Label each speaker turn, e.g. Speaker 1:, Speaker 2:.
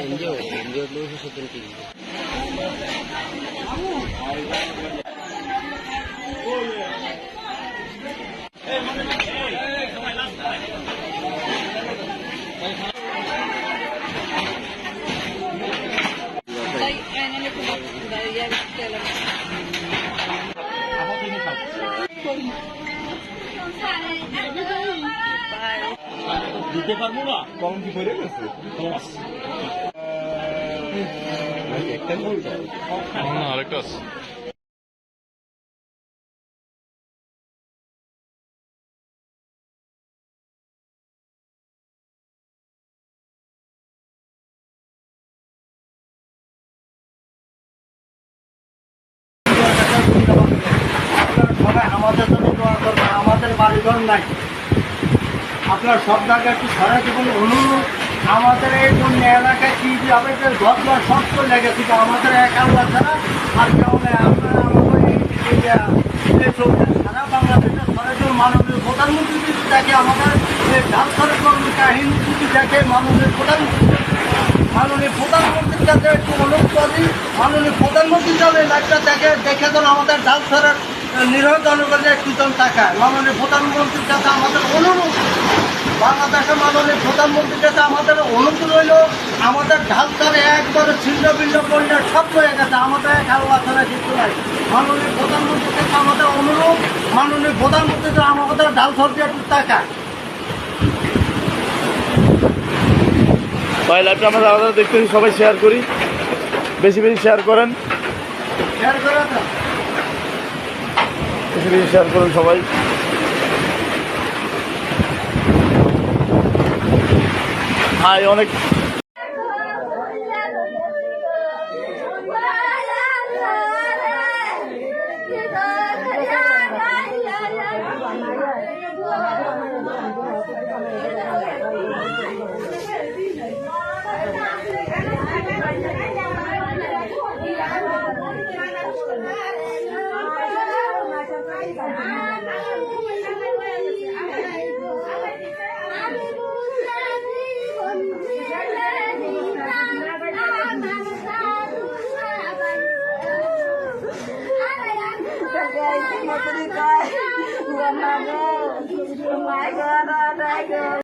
Speaker 1: NGO NGO লোক সত্তর KG
Speaker 2: দিতে পারব না কম কি করে গেছে একটা
Speaker 3: আরেকটা আছে
Speaker 4: আমাদের জন্য দোয়া করবেন, আমাদের বাড়িঘর নাই। আপনার সব জায়গায় একটু সারা জীবন অনুরোধ, আমাদের এই বন্য এলাকায় কি যে যে ঘর দোয়ার সব তো আমাদের এক আল্লাহ ছাড়া আর কেউ নেই। আপনারা আমাদের সারা বাংলাদেশের সরাসরি মাননীয় প্রধানমন্ত্রী যদি দেখে আমাদের এই ডাক্তারের কাহিনী যদি দেখে মাননীয় প্রধানমন্ত্রী, মাননীয় প্রধানমন্ত্রীর কাছে একটু অনুরোধ করি মাননীয় প্রধানমন্ত্রী যাবে লাইটটা দেখে দেখে যেন আমাদের ছাড়ার নিরহ জনগণের একটু জন মাননীয় প্রধানমন্ত্রীর কাছে আমাদের অনুরোধ। বাংলাদেশের মাননীয় প্রধানমন্ত্রীর কাছে আমাদের অনুরোধ রইল আমাদের একবারে ছিন্ন ভিন্ন বন্যা সব হয়ে গেছে আমাদের এক আল্লাহ ছাড়া কিছু নাই। মাননীয় প্রধানমন্ত্রীর কাছে আমাদের অনুরোধ মাননীয় প্রধানমন্ত্রী আমাদের
Speaker 2: ভাই লাইভটা আমরা আলাদা দেখতেছি সবাই শেয়ার করি। বেশি বেশি শেয়ার করেন।
Speaker 4: শেয়ার করে দাও
Speaker 2: কিছু বেশি শেয়ার করুন সবাই। হাই অনেক মা গো মা গো